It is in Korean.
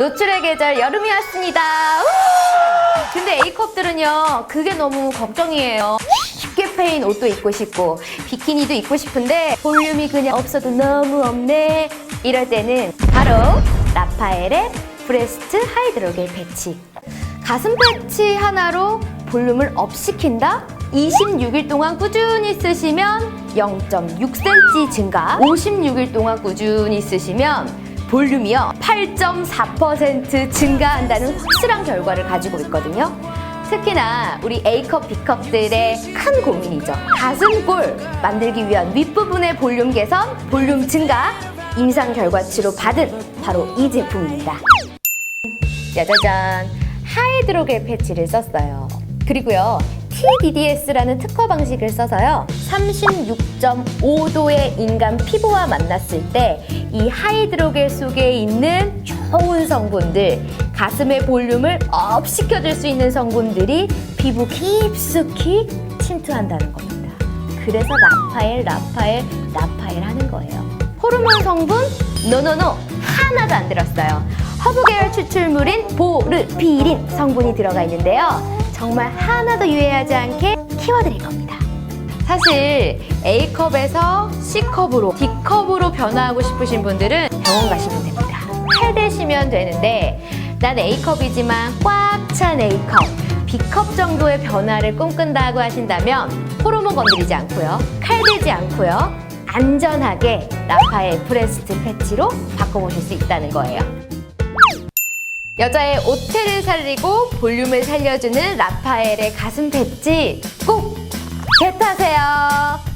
노출의 계절 여름이 왔습니다. 우! 근데 A컵들은요, 그게 너무 걱정이에요. 쉽게 패인 옷도 입고 싶고, 비키니도 입고 싶은데, 볼륨이 그냥 없어도 너무 없네. 이럴 때는 바로 라파엘의 브레스트 하이드로겔 패치. 가슴 패치 하나로 볼륨을 업 시킨다? 26일 동안 꾸준히 쓰시면 0.6cm 증가, 56일 동안 꾸준히 쓰시면 볼륨이요 8.4% 증가한다는 확실한 결과를 가지고 있거든요. 특히나 우리 A컵, B컵들의 큰 고민이죠. 가슴골 만들기 위한 윗부분의 볼륨 개선, 볼륨 증가, 임상 결과치로 받은 바로 이 제품입니다. 짜자잔 하이드로겔 패치를 썼어요. 그리고요 TDDS라는 특허 방식을 써서요 36.5도의 인간 피부와 만났을 때 이 하이드로겔 속에 있는 좋은 성분들 가슴의 볼륨을 업 시켜줄 수 있는 성분들이 피부 깊숙이 침투한다는 겁니다. 그래서 라파엘, 라파엘, 라파엘 하는 거예요. 호르몬 성분? 노노노 하나도 안 들었어요. 허브 계열 추출물인 보르피린 성분이 들어가 있는데요. 정말 하나도 유해하지 않게 키워드릴 겁니다. 사실 A컵에서 C컵으로, D컵으로 변화하고 싶으신 분들은 병원 가시면 됩니다. 칼 대시면 되는데 난 A컵이지만 꽉 찬 A컵, B컵 정도의 변화를 꿈꾼다고 하신다면 호르몬 건드리지 않고요. 칼 대지 않고요. 안전하게 라파엘 브레스트 패치로 바꿔보실 수 있다는 거예요. 여자의 오태를 살리고 볼륨을 살려주는 라파엘의 가슴 패치 꼭 개타세요.